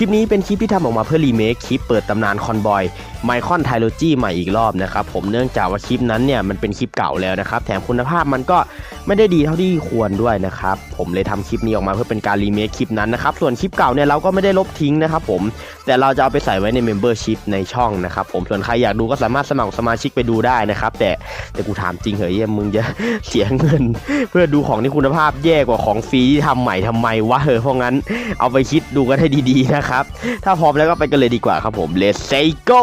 คลิปนี้เป็นคลิปที่ทำออกมาเพื่อรีเมคคลิปเปิดตำนานคอนบอยไมคอนไทโลจีใหม่อีกรอบนะครับผมเนื่องจากว่าคลิปนั้นเนี่ยมันเป็นคลิปเก่าแล้วนะครับแถมคุณภาพมันก็ ไม่ได้ดีเท่าที่ควรด้วยนะครับ ผมเลยทำคลิปนี้ออกมาเพื่อเป็นการรีเมคคลิปนั้นนะครับ ส่วนคลิปเก่าเนี่ยเราก็ไม่ได้ลบทิ้งนะครับผม แต่เราจะเอาไปใส่ไว้ในเมมเบอร์ชิพในช่องนะครับผม ส่วนใครอยากดูก็สามารถสมัครสมาชิกไปดูได้นะครับ แต่แต่กูถามจริงเหรอเหี้ยมึงจะเสียเงิน เพื่อดูของที่คุณภาพแย่กว่าของฟรีที่ทำใหม่ทำไมวะเออเพราะงั้นเอาไปคิดดูกันให้ดีๆนะครับ ถ้าพร้อมแล้วก็ไปกันเลยดีกว่าครับผม Let's say go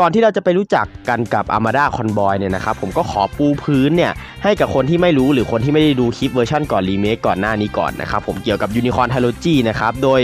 ก่อนที่เราจะไปรู้จักกันกับ Armada Convoy เนี่ยนะครับผมก็ขอปูพื้นเนี่ยให้กับคนที่ไม่รู้หรือคนที่ไม่ได้ดูคลิปเวอร์ชันก่อนรีเมคก่อนหน้านี้ก่อนนะครับผมเกี่ยวกับ Unicorn Trilogy นะครับโดย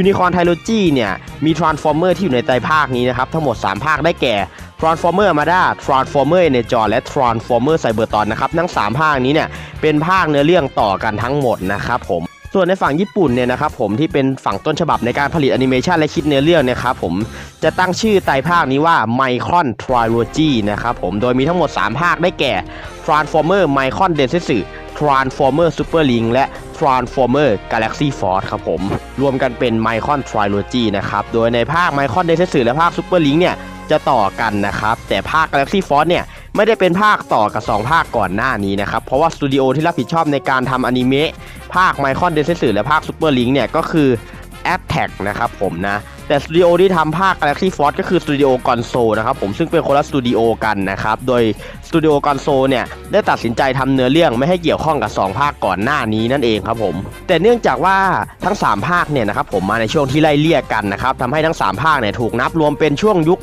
Unicorn Trilogy เนี่ยมี Transformer ที่อยู่ในไตรภาคนี้นะครับทั้งหมด 3 ภาคได้แก่ Transformer Armada Transformer Energon และ Transformer Cybertron นะครับทั้ง 3 ภาคนี้เนี่ยเป็นภาคเนื้อเรื่องต่อกันทั้งหมดนะครับผม ส่วนในฝั่งญี่ปุ่นเนี่ยนะครับผมที่เป็นฝั่งต้นฉบับในการผลิตแอนิเมชันและคิดเนื้อเรื่องนะครับผมจะตั้งชื่อไตรภาคนี้ว่า Micron Trilogy นะครับผมโดยมีทั้งหมด 3 ภาคได้แก่ Transformer Micron Densetsu Transformer Super Link และ Transformer Galaxy Force ครับผม รวมกันเป็น Micron Trilogy นะครับ โดยในภาค Micron Densetsu และภาค Super Link เนี่ยจะต่อกันนะครับ แต่ภาค Galaxy Force เนี่ย ไม่ได้เป็นภาคต่อกับ 2 ภาคก่อนหน้านี้นะครับ เพราะว่าสตูดิโอที่รับผิดชอบในการทำอนิเมะภาคไมคอนเดนเซสืและภาคซูเปอร์ลิงเนี่ยก็คือ a t t a c นะครับผมนะ แต่สตูดิโอที่ทำภาค Galaxy Force ก็คือสตูดิโอกอนโซนะครับผมซึ่งเป็นคนละสตูดิโอกันนะครับ โดยสตูดิโอกอนโซเนี่ย ได้ตัดสินใจทำเนื้อเรื่องไม่ให้เกี่ยวข้องกับ 2 ภาคก่อนหน้านี้นั่นเองครับผม แต่เนื่องจากว่าทั้ง 3 ภาคเนี่ยนะครับผมมาในช่วงที่ไล่เลี่ยกันนะครับทำให้ทั้ง 3 ภาคเนี่ยถูกนับรวมเป็นช่วงยุค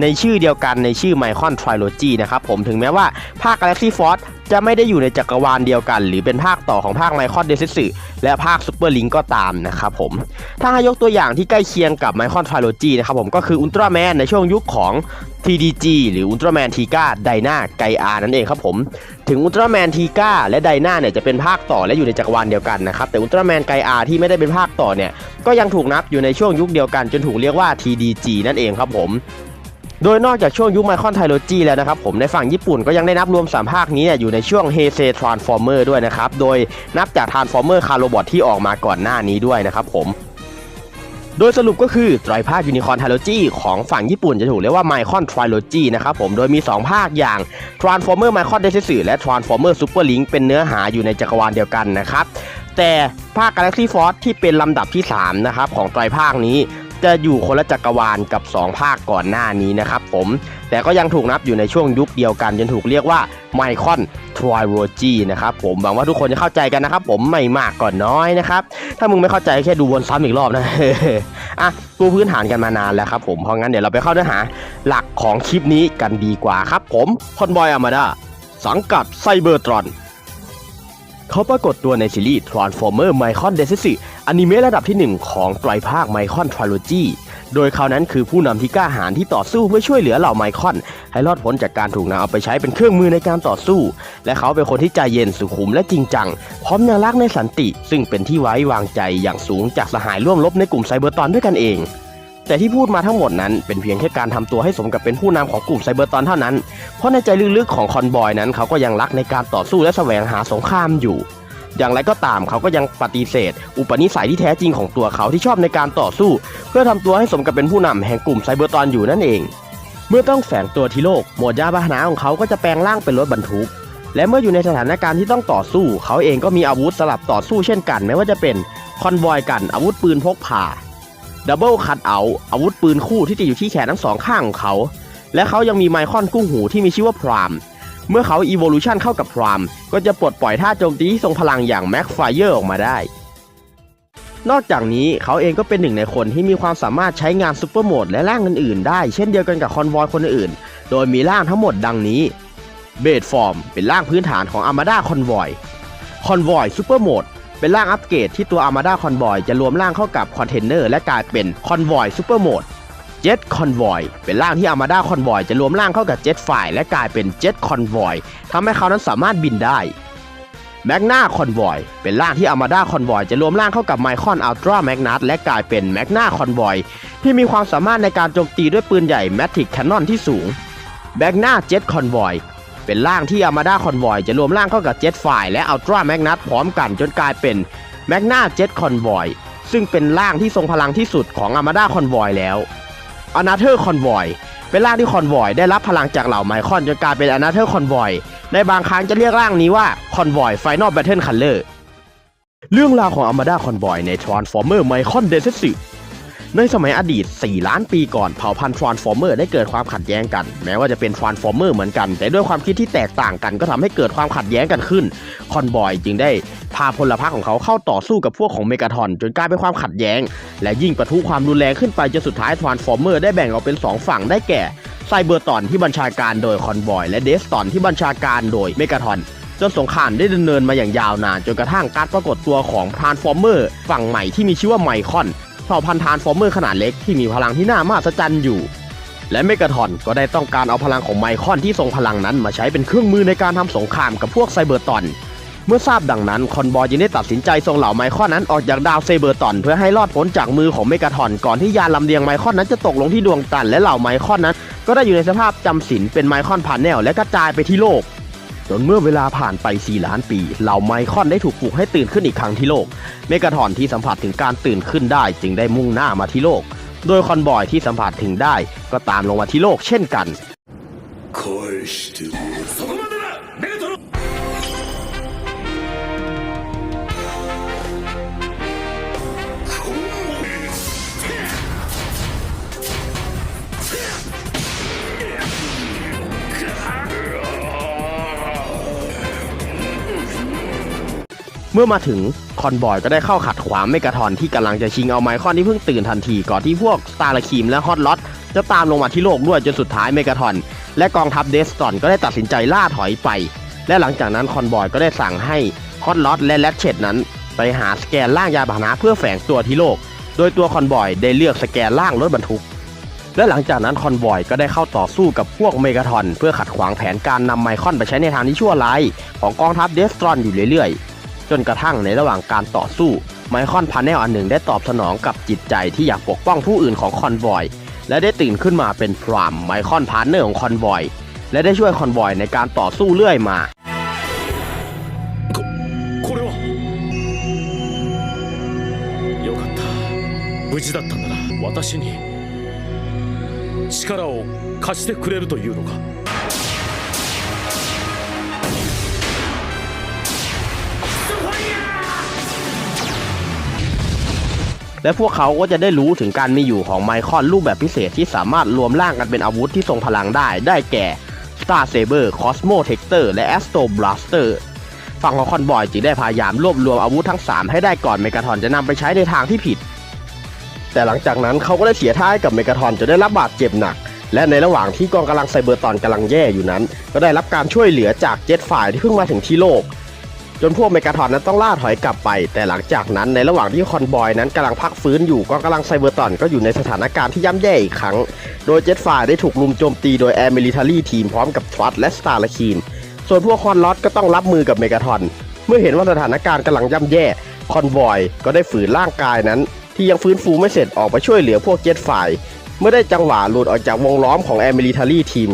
ในชื่อเดียวกันในชื่อ Micron Trilogy นะครับผมถึงแม้ว่าภาค Galaxy Force จะไม่ได้อยู่ในจักรวาลเดียวกัน หรือเป็นภาคต่อของภาค Micron d e s e และภาค Super Link ก็ตามนะครับผม ถ้าให้ยกตัวอย่างที่ใกล้เคียงกับ Micron Trilogy นะครับผมก็คือ Ultraman ในช่วงยุคของ TDG หรือ Ultraman Tiga Dyna ไกอานั่นเองครับผม ถึง Ultraman Tiga และ Dyna เนี่ยจะเป็นภาคต่อและอยู่ในจักรวาลเดียวกันนะครับแต่ Ultraman ไกอาที่ไม่ได้เป็นภาคต่อเนี่ยก็ยังถูกนับอยู่ในช่วงยุคเดียวกัน จนถูกเรียกว่า TDG นั่นเองครับผม โดยนอกจากช่วงยุคไมคอนไทโลจีแล้วนะครับผมในฝั่งญี่ปุ่นก็ยังได้นับรวม 3 ภาคนี้เนี่ยอยู่ในช่วงเฮเซทรานส์ฟอร์เมอร์ด้วยนะครับ โดยนับจากทรานส์ฟอร์เมอร์คาร์โรบอทที่ออกมาก่อนหน้านี้ด้วยนะครับผมโดยสรุปก็คือไตรภาคยูนิคอนไทโลจีของฝั่งญี่ปุ่นจะถูกเรียกว่าไมคอนไทโลจีนะครับผมโดยมี 2 ภาคอย่าง Transformer m i c o n d e s e และ Transformer Super Link เป็นเนื้อหาอยู่ในจักรวาลเดียวกันนะครับแต่ภาค Galaxy Force ที่เป็นลำดับที่ 3 นะครับของไตรภาคนี้ จะอยู่คนละจักรวาลกับ 2 ภาคก่อนหน้านี้นะครับผม แต่ก็ยังถูกนับอยู่ในช่วงยุคเดียวกันจนถูกเรียกว่า Micron Trilogy นะครับผมหวังว่าทุกคนจะเข้าใจกันนะครับผมไม่มากก่อนน้อยนะครับ ถ้ามึงไม่เข้าใจแค่ดูวนซ้ำอีกรอบนะอะปูพื้นฐานกันมานานแล้วครับผม เพราะงั้นเดี๋ยวเราไปเข้าเนื้อหาหลักของคลิปนี้กันดีกว่าครับผมคอนบอยอามาดาสังกัดไซเบอร์ตรอน เขาปรากฏตัวในซีรีส์ Transformer Micron d e s e อนิเมะระดับที่ 1 ของไตรภาค Micron Trilogy โดยเขานั้นคือผู้นำที่กล้าหาญที่ต่อสู้เพื่อช่วยเหลือเหล่าไมคอน ให้รอดพ้นจากการถูกนำเอาไปใช้เป็นเครื่องมือในการต่อสู้ และเขาเป็นคนที่ใจเย็นสุขุมและจริงจัง พร้อมยังรักในสันติ ซึ่งเป็นที่ไว้วางใจอย่างสูงจากสหายร่วมรบในกลุ่มไซเบอร์ตอนด้วยกันเอง แต่ที่พูดมาทั้งหมดนั้นเป็นเพียงแค่การทำตัวให้สมกับเป็นผู้นำของกลุ่มไซเบอร์ตอนเท่านั้น เพราะในใจลึกๆของคอนบอยนั้นเขาก็ยังรักในการต่อสู้และแสวงหาสงครามอยู่ อย่างไรก็ตามเขาก็ยังปฏิเสธ อุปนิสัยที่แท้จริงของตัวเขาที่ชอบในการต่อสู้ เพื่อทำตัวให้สมกับเป็นผู้นำแห่งกลุ่มไซเบอร์ตอนอยู่นั่นเอง เมื่อต้องแฝงตัวที่โลกหมวดยานพาหนะของเขาก็จะแปลงร่างเป็นรถบรรทุกและเมื่ออยู่ในสถานการณ์ที่ต้องต่อสู้ เขาเองก็มีอาวุธสลับต่อสู้เช่นกัน ไม่ว่าจะเป็นคอนวอยกันอาวุธปืนพกพา ดับเบิลคัตเอาอาวุธปืนคู่ที่ติดอยู่ที่แขนทั้งสองข้างของเขา และเขายังมีไมคอนกุ้งหูที่มีชื่อว่าพราม เมื่อเขา Evolution เข้ากับพราม ก็จะปลดปล่อยท่าโจมตีที่ทรงพลังอย่าง Max Fire อออกมาได้ นอกจากนี้เขาเองก็เป็นหนึ่งในคนที่มีความสามารถใช้งานซูเปอร์โหมดและร่างอื่นๆ ได้ เช่นเดียวกันกับคอนวอยคนอื่น โดยมีร่างทั้งหมดดังนี้เบดฟอร์มเป็นร่างพื้นฐานของ Armada Convoy Convoy Super Mode เป็ เป็นร่างอัปเกรดที่ตัว Armada Convoy จะรวมร่างเข้ากับคอนเทนเนอร์และกลายเป็น Convoy Super Mode Jet Convoy เป็นร่างที่อามาดาคอนวอยจะรวมร่างเข้ากับ Jet ฝ่ายและกลายเป็น Jet Convoy ทำให้เขานั้นสามารถบินได้แมกนาคอนวอยเป็นร่างที่อามาดาคอนวอยจะรวมร่างเข้ากับไมคอนอัลตร้าแมกนัสและกลายเป็นแมกนาคอนวอยที่มีความสามารถในการโจมตีด้วยปืนใหญ่แมทริกแคนนอนที่สูงแมกนาเจ็ตคอนวอย เป็นร่างที่อามาดาคอนวอยจะรวมร่างเข้ากับเจ็ตฝ่ายและอัลตร้าแมกนัสพร้อมกันจนกลายเป็นแมกนาเจ็ตคอนวอยซึ่งเป็นร่างที่ทรงพลังที่สุดของอามาดาคอนวอยแล้วอนาเธอร์คอนวอยเป็นร่างที่คอนวอยได้รับพลังจากเหล่าไมคอนจนกลายเป็นอนาเธอร์คอนวอยในบางครั้งจะเรียกร่างนี้ว่าคอนวอยไฟนอลแบทเทิลคัลเลอร์เรื่องราวของอามาดาคอนวอยใน Transformer ไมคอนเดซสึ ในสมัยอดีต 4 ล้านปีก่อนเผ่าพันธุ์ Transformer ได้เกิดความขัดแย้งกัน แม้ว่าจะเป็น Transformer เหมือนกัน แต่ด้วยความคิดที่แตกต่างกันก็ทำให้เกิดความขัดแย้งกันขึ้น คอนบอยจึงได้พาพลพรรคของเขาเข้าต่อสู้กับพวกของเมกาทอนจนกลายเป็นความขัดแย้ง และยิ่งประทุความรุนแรงขึ้นไปจนสุดท้าย Transformer ได้แบ่งออกเป็น 2 ฝั่งได้แก่ไซเบอร์ตอนที่บัญชาการโดยคอนบอย และเดสตอนที่บัญชาการโดยเมกาทอนจนสงครามได้ดำเนินมาอย่างยาวนานจนกระทั่งการปรากฏตัวของ Transformer ฝั่งใหม่ที่มีชื่อว่าไมคอน เผ่าพันธุ์ Transformer ขนาดเล็กที่มีพลังที่น่ามหัศจรรย์อยู่ และเมกาทอนก็ได้ต้องการเอาพลังของไมคอนที่ทรงพลังนั้นมาใช้เป็นเครื่องมือในการทำสงครามกับพวกไซเบอร์ตอน เมื่อทราบดังนั้นคอนบอยจึงได้ตัดสินใจส่งเหล่าไมคอนนั้นออกจากดาวเซเบอร์ตอน เพื่อให้รอดพ้นจากมือของเมกาทอนก่อนที่ยานลำเลียงไมคอนนั้นจะตกลงที่ดวงจันทร์และเหล่าไมคอนนั้น ก็ได้อยู่ในสภาพจำศีลเป็นไมคอนพาเนลและกระจายไปที่โลก จนเมื่อเวลาผ่านไป 4 ล้านปี เหล่าไมคอนได้ถูกปลุกให้ตื่นขึ้นอีกครั้งที่โลก เมกาทอนที่สัมผัสถึงการตื่นขึ้นได้จึงได้มุ่งหน้ามาที่โลก โดยคอนบอยที่สัมผัสถึงได้ก็ตามลงมาที่โลกเช่นกัน เมื่อมาถึงคอนบอยก็ได้เข้าขัดขวางเมกาทอนที่กำลังจะชิงเอาไมคอนที่เพิ่งตื่นทันทีก่อนที่พวกสตาร์ลคีมและฮอตล็อตจะตามลงมาที่โลกด้วยจนสุดท้ายเมกาทอนและกองทัพเดสตอนก็ได้ตัดสินใจล่าถอยไป และหลังจากนั้นคอนบอยก็ได้สั่งให้ฮอตล็อตและแรดเชตนั้นไปหาสแกนล่างยานพานะเพื่อแฝงตัวที่โลก โดยตัวคอนบอยได้เลือกสแกนล่างรถบรรทุก และหลังจากนั้นคอนบอยก็ได้เข้าต่อสู้กับพวกเมกาทอนเพื่อขัดขวางแผนการนำไมคอนไปใช้ในทางที่ชั่วร้ายของกองทัพเดสตรอนอยู่เรื่อยๆ จนกระทั่งในระหว่างการต่อสู้ไมคอนพาเนลอันหนึ่งได้ตอบสนองกับจิตใจที่อยากปกป้องผู้อื่นของคอนบอย และได้ตื่นขึ้นมาเป็นพรามไมคอนพาร์เนอร์ของคอนบอย และได้ช่วยคอนบอยในการต่อสู้เรื่อยมา これはよかった無事だったんだな私に力を貸してくれるというのか และพวกเขาก็จะได้รู้ถึงการมีอยู่ของไมคอนรูปแบบพิเศษที่สามารถรวมร่างกันเป็นอาวุธที่ทรงพลังได้ ได้แก่ Star Saber Cosmo Tector และ Astro Blaster ฝั่งของคอนบอยจึงได้พยายามรวบรวมอาวุธทั้ง 3 ให้ได้ก่อนเมกาทอนจะนำไปใช้ในทางที่ผิด แต่หลังจากนั้นเขาก็ได้เสียท่าให้กับเมกาทอนจนได้รับบาดเจ็บหนัก และในระหว่างที่กองกำลังไซเบอร์ตอนกำลังแย่อยู่นั้น ก็ได้รับการช่วยเหลือจากเจ็ตฝ่ายที่เพิ่งมาถึงที่โลก จนพวกเมกาทอนนั้นต้องล่าถอยกลับไป แต่หลังจากนั้นในระหว่างที่คอนบอยนั้นกำลังพักฟื้นอยู่กองกำลังไซเบอร์ตอนก็อยู่ในสถานการณ์ที่ย่ำแย่อีกครั้ง โดยเจ็ตฝ่ายได้ถูกลุมโจมตีโดยแอร์มิลิทอรี่ทีมพร้อมกับทรัตและสตาร์ลคีนส่วนพวกคอนลอตก็ต้องรับมือกับเมกาทอนเมื่อเห็นว่าสถานการณ์กำลังย่ำแย่คอนบอยก็ได้ฝืนร่างกายนั้น ที่ยังฟื้นฟูไม่เสร็จออกไปช่วยเหลือพวกเจ็ตฝ่ายเมื่อได้จังหวะหลุดออกจากวงล้อมของแอร์มิลิทอรี่ทีม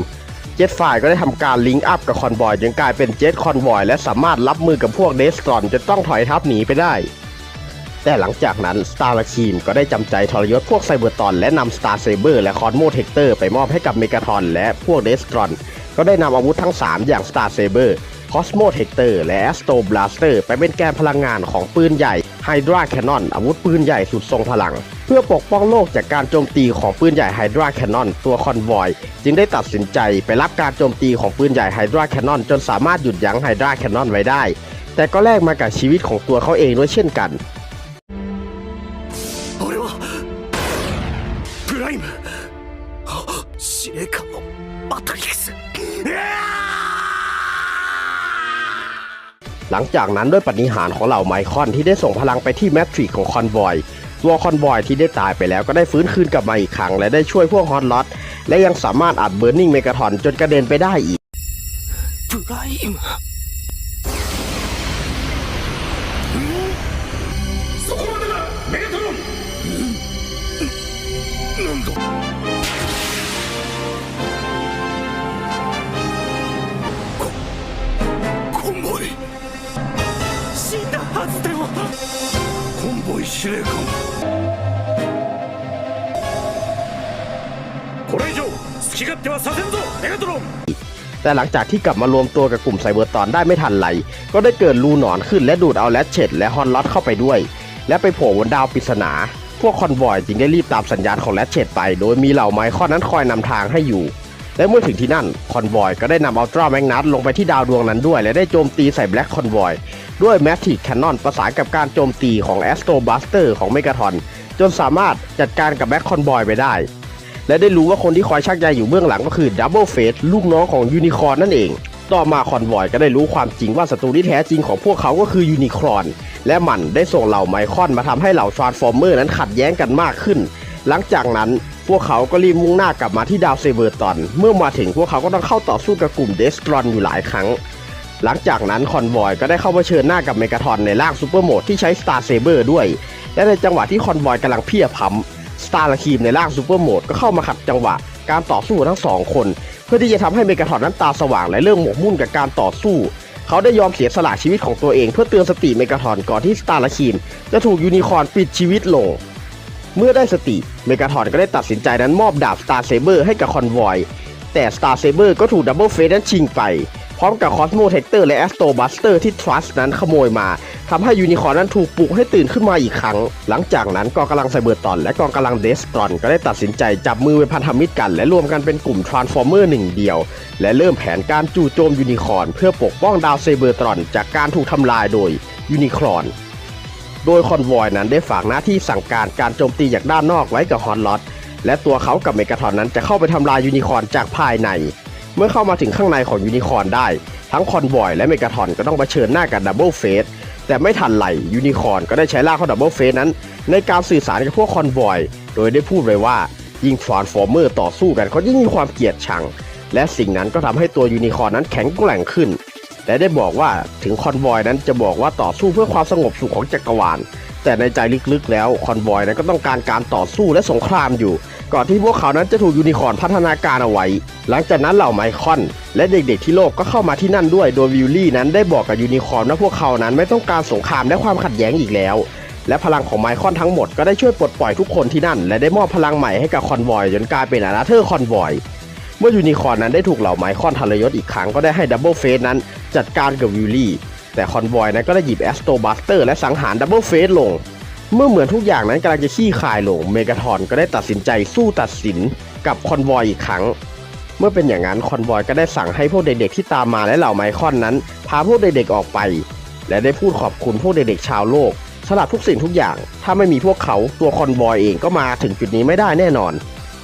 เจ็ตฝ่ายก็ได้ทำการลิงก์อัพกับคอนบอยจนกลายเป็นเจ็ตคอนบอยและสามารถรับมือกับพวกเดสตรอนจนต้องถอยทับหนีไปได้ แต่หลังจากนั้นสตาร์ลคีมก็ได้จำใจทรยศพวกไซเบอร์ตอน และนำสตาร์เซเบอร์และคอนโมเทคเตอร์ไปมอบให้กับเมกาทอนและพวกเดสตรอนก็ได้นำอาวุธทั้ง 3 อย่าง Star Saber Cosmo Tector และ Astro Blaster ไปเป็นแกนพลังงานของปืนใหญ่ Hydra Cannon อาวุธปืนใหญ่สุดทรงพลัง เพื่อปกป้องโลกจากการโจมตีของปืนใหญ่ Hydra Cannon ตัวคอนวอยจึงได้ตัดสินใจไปรับการโจมตีของปืนใหญ่ Hydra Cannon จนสามารถหยุดยั้ง Hydra Cannon ไว้ได้ แต่ก็แลกมากับชีวิตของตัวเขาเองด้วยเช่นกัน 俺はプライムあ司令官のマトリック หลังจากนั้นด้วยปฏิหารของเหล่าไมคอนที่ได้ส่งพลังไปที่แมทริกของคอนวอยตัวคอนบอยที่ได้ตายไปแล้วก็ได้ฟื้นคืนกลับมาอีกครั้ง และได้ช่วยพวกฮอตล็อตและยังสามารถอัดเบอร์นิ่งเมกาทอนจนกระเด็นไปได้อีก 司令官これ以上好き勝手はさせんぞメガトロン แต่หลังจากที่กลับมารวมตัวกับกลุ่มไซเบอร์ตอนได้ไม่ทันไร ก็ได้เกิดรูหนอนขึ้นและดูดเอาแรชเชตและฮอนล็อตเข้าไปด้วย และไปโผล่บนดาวปริศนา พวกคอนวอยจึงได้รีบตามสัญญาณของแรชเชตไป โดยมีเหล่าไมคอนนั้นคอยนำทางให้อยู่ และเมื่อถึงที่นั่นคอนวอยก็ได้นำอัลตร้าแมกนัสลงไปที่ดาวดวงนั้นด้วย และได้โจมตีใส่แบล็กคอนวอยด้วยแมททิกแคนนอนประสานกับการโจมตีของแอสโตรบัสเตอร์ของเมกาทอนจนสามารถจัดการกับแบล็กคอนวอยไปได้ และได้รู้ว่าคนที่คอยชักใยอยู่เบื้องหลังก็คือดับเบิลเฟสลูกน้องของยูนิคอร์นนั่นเองต่อมาคอนวอยก็ได้รู้ความจริงว่าศัตรูที่แท้จริงของพวกเขาก็คือยูนิคอร์นและมันได้ส่งเหล่าไมคอนมาทำให้เหล่าทรานส์ฟอร์เมอร์นั้นขัดแย้งกันมากขึ้น หลังจากนั้น พวกเขาก็รีบมุ่งหน้ากลับมาที่ดาวเซเบอร์ตอน เมื่อมาถึงพวกเขาก็ต้องเข้าต่อสู้กับกลุ่มเดสตรอนอยู่หลายครั้ง หลังจากนั้นคอนวอยก็ได้เข้าเผชิญหน้ากับเมกาทอนในร่างซูเปอร์โหมดที่ใช้สตาร์เซเบอร์ด้วย และในจังหวะที่คอนวอยกำลังเพียพัมสตาร์ลคีมในร่างซูเปอร์โหมดก็เข้ามาขัดจังหวะ การต่อสู้ทั้งสองคน เพื่อที่จะทำให้เมกาทอนนั้นตาสว่างและเริ่มหมกมุ่นกับการต่อสู้ เขาได้ยอมเสียสละชีวิตของตัวเอง เพื่อเตือนสติเมกาทอนก่อนที่สตาร์ลคีมจะถูกยูนิคอร์นปิดชีวิตลง เมื่อได้สติเมกาทอนก็ได้ตัดสินใจนั้นมอบดาบสตาร์เซเบอร์ให้กับคอนวอย แต่สตาร์เซเบอร์ก็ถูกดับเบิลเฟสนั้นชิงไป พร้อมกับคอสโมเทคเตอร์และแอสโตบัสเตอร์ที่ทรัสนั้นขโมยมาทำให้ยูนิคอร์นนั้นถูกปลุกให้ตื่นขึ้นมาอีกครั้ง หลังจากนั้นกองกำลังไซเบอร์ตอน และกองกำลังเดสตรอนก็ได้ตัดสินใจจับมือเป็นพันธมิตรกัน และรวมกันเป็นกลุ่มทรานส์ฟอร์เมอร์หนึ่งเดียว และเริ่มแผนการจู่โจมยูนิคอร์นเพื่อปกป้องดาวไซเบอร์ตรอน จากการถูกทำลายโดยยูนิคอร์น โดยคอนวอยนั้นได้ฝากหน้าที่สั่งการการโจมตีจากด้านนอกไว้กับฮอนลอตและตัวเขากับเมกาทอนนั้นจะเข้าไปทำลายยูนิคอร์นจากภายใน เมื่อเข้ามาถึงข้างในของยูนิคอร์นได้ ทั้งคอนวอยและเมกาทอนก็ต้องเผชิญหน้ากับดับเบิลเฟสแต่ไม่ทันไหลยูนิคอร์นก็ได้ใช้ล่างของดับเบิลเฟสนั้น ในการสื่อสารกับพวกคอนวอย โดยได้พูดไว้ว่ายิ่งทรานส์ฟอร์เมอร์ต่อสู้กันเขายิ่งมีความเกลียดชัง และสิ่งนั้นก็ทำให้ตัวยูนิคอร์นนั้นแข็งแกร่งขึ้น และได้บอกว่าถึงคอนวอยนั้นจะบอกว่าต่อสู้เพื่อความสงบสุขของจักรวาล แต่ในใจลึกๆแล้วคอนวอยนั้นก็ต้องการการต่อสู้และสงครามอยู่ ก่อนที่พวกเขานั้นจะถูกยูนิคอร์นพัฒนาการเอาไว้ หลังจากนั้นเหล่าไมคอน และเด็กๆที่โลกก็เข้ามาที่นั่นด้วย โดยวิลลี่นั้นได้บอกกับยูนิคอร์นว่าพวกเขานั้นไม่ต้องการสงครามและความขัดแย้งอีกแล้ว และพลังของไมคอนทั้งหมดก็ได้ช่วยปลดปล่อยทุกคนที่นั่น และได้มอบพลังใหม่ให้กับคอนวอยจนกลายเป็นอาราเธอร์คอนวอยเมื่อยูนิคอร์นนั้นได้ถูกเหล่าไมคอนทรยศอีกครั้งก็ได้ให้ดับเบิลเฟสนั้น จัดการกับวิลลี่ แต่คอนวอยนั้นก็ได้หยิบแอสโตบัสเตอร์และสังหารดับเบิลเฟสลง เมื่อเหมือนทุกอย่างนั้นกำลังจะขี้คายลง เมกาทอนก็ได้ตัดสินใจสู้ตัดสินกับคอนวอยอีกครั้ง เมื่อเป็นอย่างนั้นคอนวอยก็ได้สั่งให้พวกเด็กๆที่ตามมาและเหล่าไมคอนนั้น พาพวกเด็กๆออกไป และได้พูดขอบคุณพวกเด็กๆชาวโลกสลับทุกสิ่งทุกอย่าง ถ้าไม่มีพวกเขาตัวคอนวอยเองก็มาถึงจุดนี้ไม่ได้แน่นอน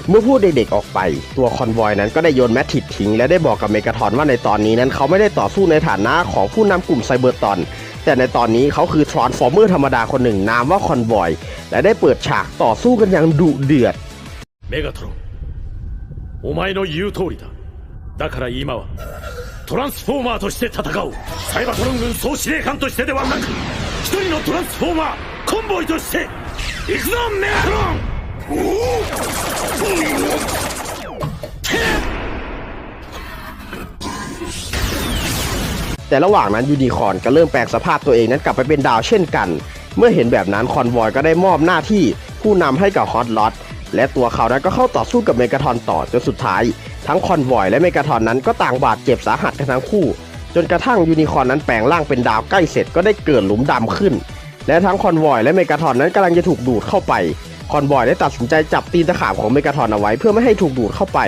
เมื่อพูดเด็กๆออกไป ตัวคอนวอยนั้นก็ได้โยนแมททิดทิ้ง และได้บอกกับเมกาทอนว่าในตอนนี้นั้นเขาไม่ได้ต่อสู้ในฐานะของผู้นำกลุ่มไซเบอร์ตอน แต่ในตอนนี้เขาคือทรานส์ฟอร์เมอร์ธรรมดาคนหนึ่งนามว่าคอนวอย และได้เปิดฉากต่อสู้กันอย่างดุเดือด メガトロンお前の言う通りだだから今はトランスフォーマーとして戦おうサイバトロン軍総司令官としてではなく一人のトランスフォーマーコンボイとして行くぞメガトロン แต่ระหว่างนั้นยูนิคอร์นก็เริ่มแปลงสภาพตัวเองนั้นกลับไปเป็นดาวเช่นกัน เมื่อเห็นแบบนั้นคอนวอยก็ได้มอบหน้าที่ผู้นำให้กับฮอตล็อตและตัวเขานั้นก็เข้าต่อสู้กับเมกาทอนต่อจนสุดท้าย ทั้งคอนวอยและเมกาทอนนั้นก็ต่างบาดเจ็บสาหัสกันทั้งคู่ จนกระทั่งยูนิคอร์นนั้นแปลงร่างเป็นดาวใกล้เสร็จก็ได้เกิดหลุมดำขึ้น และทั้งคอนวอยและเมกาทอนนั้นกำลังจะถูกดูดเข้าไป คอนวอยได้ตัดสินใจจับตีนตะขาบของเมกาทอนเอาไว้เพื่อไม่ให้ถูกดูดเข้าไป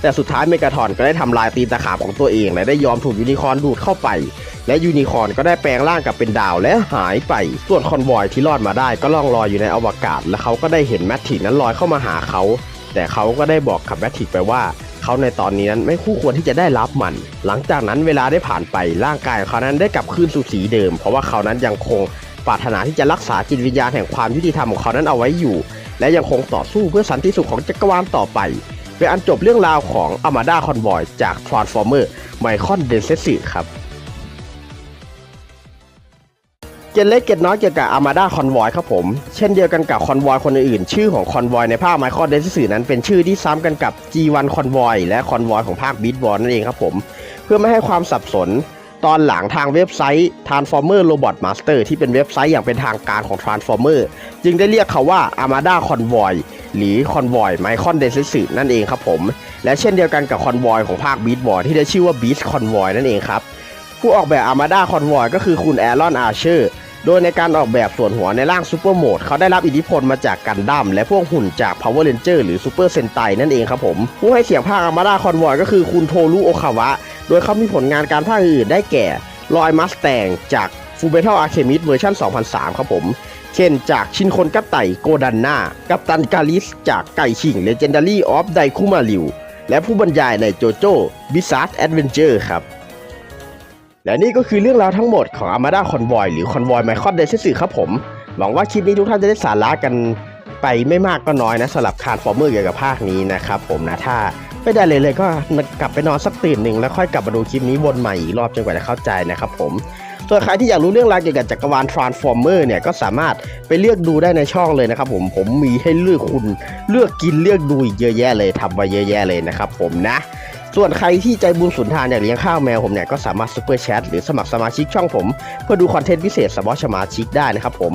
แต่สุดท้ายเมกาทอนก็ได้ทำลายตีนตะขาบของตัวเอง และได้ยอมถูกยูนิคอนดูดเข้าไป และยูนิคอนก็ได้แปลงร่างกลับเป็นดาวและหายไป ส่วนคอนวอยที่รอดมาได้ก็ล่องลอยอยู่ในอวกาศ และเขาก็ได้เห็นแมททิกนั้นลอยเข้ามาหาเขา แต่เขาก็ได้บอกกับแมททิกไปว่าเขาในตอนนี้นั้นไม่คู่ควรที่จะได้รับมัน หลังจากนั้นเวลาได้ผ่านไปร่างกายของเขานั้นได้กลับคืนสู่สีเดิม เพราะว่าเขานั้นยังคงปรารถนาที่จะรักษาจิตวิญญาณแห่งความยุติธรรมของเขานั้นเอาไว้อยู่ และยังคงต่อสู้เพื่อสันติสุขของจักรวาลต่อไปเป็นอันจบเรื่องราวของอามาดาคอนบอยจาก Transformer ไมคอนเดนเซสึครับเกร็ดเล็กเกร็ดน้อยเกี่ยวกับอามาดาคอนวอยครับผม เช่นเดียวกันกับคอนวอยคนอื่นๆชื่อของคอนวอยในภาคไมคอนเดนสึนั้นเป็นชื่อที่ซ้ำกันกับ G1 คอนวอยและคอนวอยของภาคบีทบอลนั่นเองครับผม เพื่อไม่ให้ความสับสน ตอนหลังทางเว็บไซต์ Transformer Robot Master ที่เป็นเว็บไซต์อย่างเป็นทางการของ Transformer จึงได้เรียกเขาว่า Armada Convoy หรือ Convoy Micron d e s i s นั่นเองครับผม และเช่นเดียวกันกับ Convoy ของภาค Beast b o y ที่ได้ชื่อว่า Beast Convoy นั่นเองครับ ผู้ออกแบบ Armada Convoy ก็คือคุณแอรอนอาร์เชอร์ โดยในการออกแบบส่วนหัวในร่างซูเปอร์โหมดเขาได้รับอิทธิพลมาจากกันดั้มและพวกหุ่นจาก Power Ranger หรือ Super Sentai นั่นเองครับผม ผู้ให้เสียงภาค Armada Convoy ก็คือคุณโทรุโอคาวะ โดยเขามีผลงานการภาคอื่นได้แก่ลอยมัสแตงจาก f u l l Metal Alchemist เวอร์ชัน2003 ครับผม เช่นจากชินคนกัตไตโกดันนากัปตันกาลิส จากไก่ชิง Legendary of d a i k u m a r i u และผู้บรรยายในโจโจ้ Bizarre Adventure ครับ และนี่ก็คือเรื่องราวทั้งหมดของ Armada Convoy หรือ Convoy Micron d e s i ครับผม หวังว่าคลิปนี้ทุกท่านจะได้สาระกันไปไม่มากก็น้อยนะสำหรับคาร์ฟอร์เมอร์เกี่ยวกับภาคนี้นะครับผมนะถ้าไม่ได้เลยเลยก็กลับไปนอนสักตื่นหนึ่งแล้วค่อยกลับมาดูคลิปนี้วนใหม่อีกรอบจนกว่าจะเข้าใจนะครับผมส่วนใครที่อยากรู้เรื่องราวเกี่ยวกับจักรวาล Transformer เนี่ยก็สามารถไปเลือกดูได้ในช่องเลยนะครับผมผมมีให้เลือกคุณเลือกกินเลือกดูอีกเยอะแยะเลยทำไว้เยอะแยะเลยนะครับผมนะ ส่วนใครที่ใจบุญสุนทานอยากเลี้ยงข้าวแมวผมเนี่ยก็สามารถซูเปอร์แชทหรือสมัครสมาชิกช่องผม เพื่อดูคอนเทนต์พิเศษสำหรับสมาชิกได้นะครับผม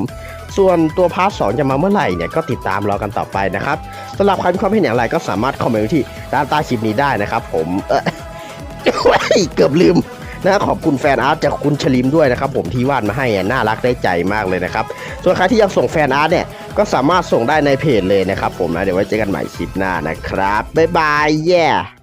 ส่วนตัวพาร์ทสจะมาเมื่อไหร่เนี่ยก็ติดตามรอกันต่อไปนะครับสำหรับใครมีความเห็นอย่างไรก็สามารถคอมเมนต์ที่ด้านใต้คลิปนี้ได้นะครับผมเออเกือบลืมนะขอบคุณแฟนอาร์ตจากคุณชลิมด้วยนะครับผมที่วาดมาให้น่ารักได้ใจมากเลยนะครับ ส่วนใครที่ยากส่งแฟนอาร์ตเนี่ยก็สามารถส่งได้ในเพจเลยนะครับผมนะเดี๋ยวไว้เจอกันใหม่คลิปหน้านะครับบ๊ายบาย yeah